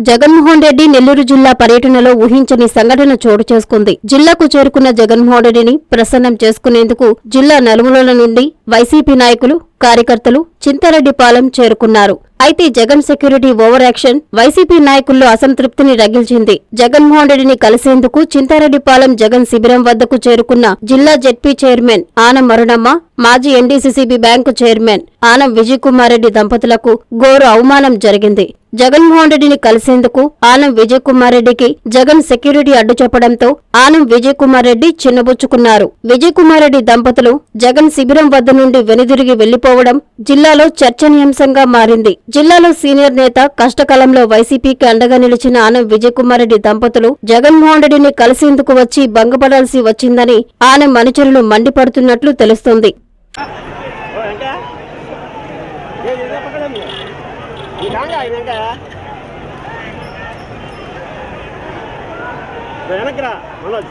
జగన్మోహన్ రెడ్డి నెల్లూరు జిల్లా పర్యటనలో ఊహించని సంఘటన చోటు చేసుకుంది. జిల్లాకు చేరుకున్న జగన్మోహన్ రెడ్డిని ప్రసన్నం చేసుకునేందుకు జిల్లా నలుమూలల నుండి వైసీపీ నాయకులు కార్యకర్తలు చింతారెడ్డిపాలెం చేరుకున్నారు. అయితే Jagan security over action YCP నాయకుల్లో అసంతృప్తిని రగిల్చింది. జగన్మోహన్ రెడ్డిని కలిసేందుకు చింతారెడ్డిపాలెం జగన్ శిబిరం వద్దకు చేరుకున్న జిల్లా జెడ్పీ చైర్మన్ ఆనం మరుణమ్మ మాజీ NDCCB bank chairman Anam Vijay Kumar Reddy దంపతులకు ఘోర అవమానం జరిగింది. జగన్మోహన్ రెడ్డిని కలిసేందుకు ఆనం విజయ్ కుమార్ రెడ్డికి జగన్ సెక్యూరిటీ అడ్డు చెప్పడంతో ఆనం విజయకుమార్ రెడ్డి చిన్నబుచ్చుకున్నారు. విజయకుమార్ రెడ్డి దంపతులు జగన్ శిబిరం వద్ద నుండి వెనుదిరిగి వెళ్ళిపోవడం జిల్లాలో చర్చనీయాంశంగా మారింది. జిల్లాలో సీనియర్ నేత కష్టకాలంలో వైసీపీకి అండగా నిలిచిన ఆనం విజయకుమారెడ్డి రెడ్డి దంపతులు జగన్మోహన్ రెడ్డిని కలిసేందుకు వచ్చి భంగపడాల్సి వచ్చిందని ఆనం అనుచరులు మండిపడుతున్నట్లు తెలుస్తోంది. వెనక్రా మనోజ్.